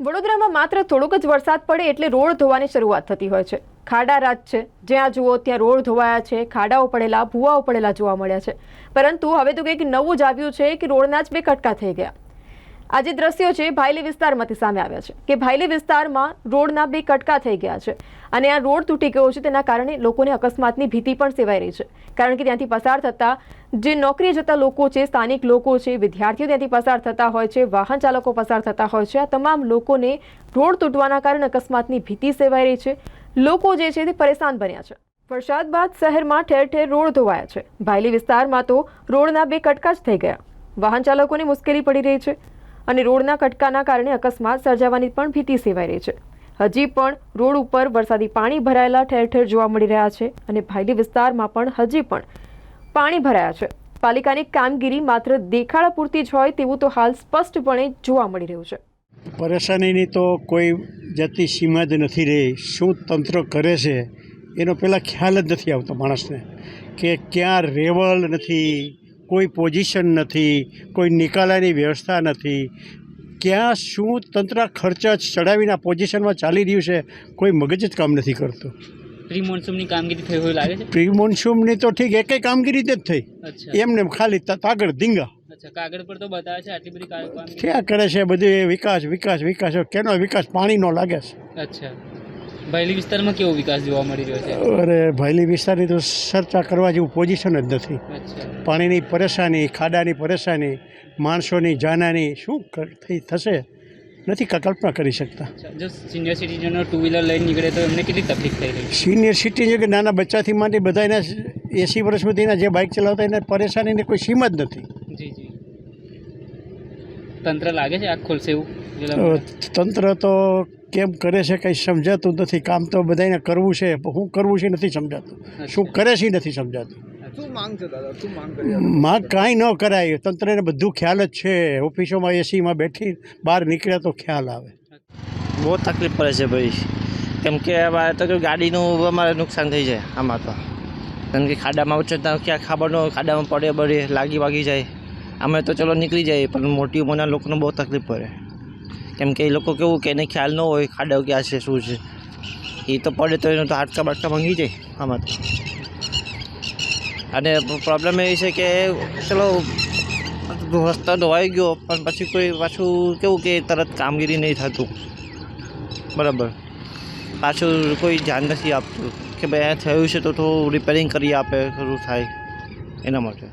વડોદરામાં માત્ર થોડોક જ વરસાદ પડે એટલે રોડ ધોવાની શરૂઆત થતી હોય છે. ખાડા રાત છે. જ્યાં જુઓ ત્યાં રોડ ધોવાયા છે. ખાડાઓ પડેલા, ભૂવાઓ પડેલા જોવા મળ્યા છે. પરંતુ હવે તો કંઈક નવું જ આવ્યું છે કે રોડના જ બે કટકા થઈ ગયા. આજે દ્રશ્યો છે ભાયલી વિસ્તારમાંથી સામે આવ્યા છે કે ભાયલી વિસ્તારમાં રોડના બે કટકા થઈ ગયા છે અને આ રોડ તૂટી ગયો છે તેના કારણે લોકોને અકસ્માતની ભીતિ પણ સેવાઈ રહી છે કારણ કે ત્યાંથી પસાર થતા જે નોકરીએ જતા લોકો છે, સ્થાનિક લોકો છે, વિદ્યાર્થીઓ ત્યાંથી પસાર થતા હોય છે, વાહન ચાલકો પસાર થતા હોય છે, આ તમામ લોકોને રોડ તૂટવાના કારણે અકસ્માતની ભીતિ સેવાઈ રહી છે. લોકો જે છે તે પરેશાન બન્યા છે. વરસાદ બાદ શહેરમાં ઠેર ઠેર રોડ ધોવાયા છે. ભાયલી વિસ્તારમાં તો રોડના બે કટકા જ થઈ ગયા. વાહન ચાલકોને મુશ્કેલી પડી રહી છે. અને રોડના કટકાના કારણે અકસ્માત સર્જાવાની પણ ભીતિ સેવાઈ રહી છે. હજી પણ રોડ ઉપર વરસાદી પાણી ભરાયેલા ઠેર ઠેર જોવા મળી રહ્યા છે અને ભાયલી વિસ્તારમાં પણ હજી પણ પાણી ભરાયા છે. પાલિકાની કામગીરી માત્ર દેખાડા પૂરતી જ હોય તેવું તો હાલ સ્પષ્ટપણે જોવા મળી રહ્યું છે. પરેશાનીની તો કોઈ જતી સીમા જ નથી રહી. શું તંત્ર કરે છે એનો પહેલાં ખ્યાલ જ નથી આવતો માણસને કે ક્યાં રેવલ નથી કોઈ પોઝિશન નથી કોઈ નિકાલાની વ્યવસ્થા નથી. ક્યાં શું તંત્ર ખર્ચ ચડાવીને આ પોઝિશનમાં ચાલી રહ્યું છે કોઈ મગજ જ કામ નથી કરતું. પ્રી મોન્સૂનની કામગીરી થઈ હોય લાગે છે? પ્રી મોન્સૂનની તો ઠીક એકેય કામગીરી જ થઈ એમને ખાલી કાગળ ધીંગા. કાગળ પર તો બતાવે છે આટલી બધી ક્યાં કરે છે બધું એ વિકાસ વિકાસ વિકાસ. કેનો વિકાસ? પાણીનો લાગે છે. અચ્છા. ભાયલી વિસ્તારમાં કેવો વિકાસ જોવા મળી રહ્યો છે? અરે ભાયલી વિસ્તારની તો ચર્ચા કરવા જેવું પોઝિશન જ નથી. પાણીની પરેશાની ખાડાની પરેશાની માણસોની જાનાની શું થઈ થશે? નથી કલ્પના કરી શકતા. જો સિનિયર સિટીઝનો ટુ વ્હીલર લઈને નીકળે તો એમને કેટલી તકલીફ થઈ રહી સિનિયર સિટીઝન કે નાના બચ્ચાથી માટે બધા એના એંસી વર્ષ સુધીના જે બાઇક ચલાવતા એને પરેશાનીને કોઈ સીમા જ નથી. જી જી. તંત્ર લાગે છે આ ખોલશે એવું? તંત્ર તો કેમ કરે છે કંઈ સમજાતું નથી. કામ તો બધાને કરવું છે. હું શું કરવું છે નથી સમજાતું. શું કરે છે એ નથી સમજાતું. શું માંગ છે દાદા? શું માંગ કરી માં કાંઈ ન કરાય. તંત્રને બધું ખ્યાલ જ છે. ઓફિસોમાં એસીમાં બેઠી બહાર નીકળ્યા તો ખ્યાલ આવે. બહુ તકલીફ પડે છે ભાઈ. કેમ કે અમારે તો ગાડીનું અમારે નુકસાન થઈ જાય આમાં તો. કેમ કે ખાડામાં ઉછળતા ક્યાં ખાબાનો ખાડામાં પડે બળે લાગી વાગી જાય. અમે તો ચલો નીકળી જાય પણ મોટી ઉંમરના લોકોને બહુ તકલીફ પડે. કેમ કે એ લોકો કેવું કે એને ખ્યાલ ન હોય ખાડા ક્યાં છે, શું છે. એ તો પડે તો એનું તો હાડકા બાટકા ભાંગી જાય આમાં તો. અને પ્રોબ્લેમ એ છે કે ચલો, રસ્તો ધોવાઈ ગયો, પણ પછી કોઈ પાછું કેવું કે તરત કામગીરી નહીં થતું. બરાબર. પાછું કોઈ ધ્યાન નથી આપતું કે ભાઈ આ થયું છે તો થોડું રિપેરિંગ કરી આપે થોડું થાય, એના માટે.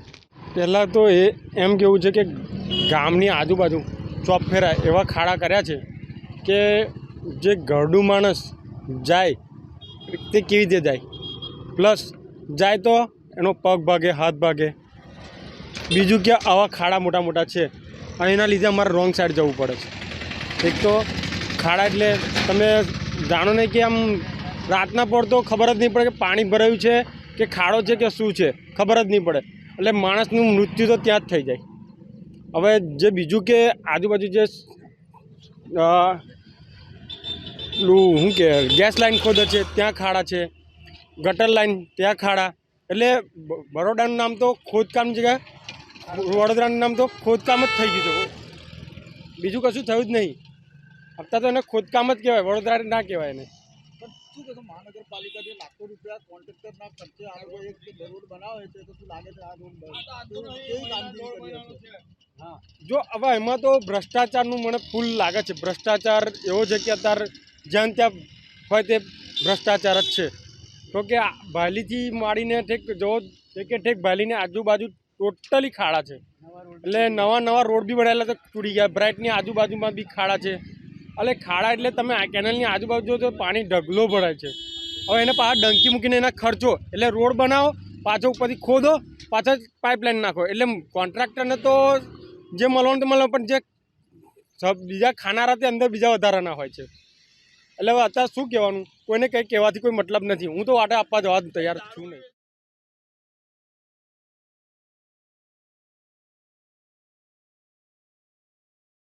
પહેલાં તો એ એમ કેવું છે કે ગામની આજુબાજુ ચોફેરા એવા ખાડા કર્યા છે કે જે ઘરડું માણસ જાય, તે કેવી રીતે જાય? પ્લસ જાય તો એનો પગ ભાગે, હાથ ભાગે. બીજું કે આવા ખાડા મોટા મોટા છે અને એના લીધે અમારે રોંગ સાઈડ જવું પડે છે. એક તો ખાડા એટલે તમે જાણો ને કે આમ રાતના પડતો ખબર જ નહીં પડે કે પાણી ભરાયું છે કે ખાડો છે કે શું છે, ખબર જ નહીં પડે. એટલે માણસનું મૃત્યુ તો ત્યાં જ થઈ જાય. હવે જે બીજું કે આજુબાજુ જે શું કે, ગેસ લાઈન ખોદે છે, ત્યાં ખાડા છે, ગટર લાઈન ત્યાં ખાડા, એટલે બરોડાનું નામ તો ખોદકામ જગ્યાએ વડોદરાનું નામ તો ખોદકામ જ થઈ ગયું છે. બીજું કશું થયું જ નહીં. હપ્તા તો એને ખોદકામ જ કહેવાય વડોદરા ના કહેવાય એને. શું કહેશો મહાનગરપાલિકા જે લાખો રૂપિયા કોન્ટ્રાક્ટરના ખર્ચે આ લોકો એક રોડ બનાવે છે તો શું લાગે છે આ રોડ હા. જો હવે એમાં તો ભ્રષ્ટાચારનું મને ફૂલ લાગે છે. ભ્રષ્ટાચાર એવો છે કે અત્યારે જ્યાં ત્યાં હોય તે ભ્રષ્ટાચાર જ છે. તો કે ભાલીથી માંડીને ઠેક જો કે ઠેક ભાલીને આજુબાજુ ટોટલી ખાડા છે. એટલે નવા નવા રોડ બી બનાવેલા તો તૂટી ગયા. બ્રાઇટની આજુબાજુમાં બી ખાડા છે. એટલે ખાડા એટલે તમે આ કેનલની આજુબાજુ જો તો પાણી ઢગલો ભરાય છે. હવે એને પાછા ડંકી મૂકીને એના ખર્ચો, એટલે રોડ બનાવો, પાછો ઉપરથી ખોદો, પાછા પાઇપલાઇન નાખો. એટલે કોન્ટ્રાક્ટરને તો જે મળવાનું તો મળવાનું પણ જે બીજા ખાનારા તે અંદર બીજા વધારાના હોય છે. એટલે હવે અત્યારે શું કહેવાનું? કોઈને કંઈ કહેવાથી કોઈ મતલબ નથી. હું તો વાટે આપવા જવા તૈયાર છું નહીં.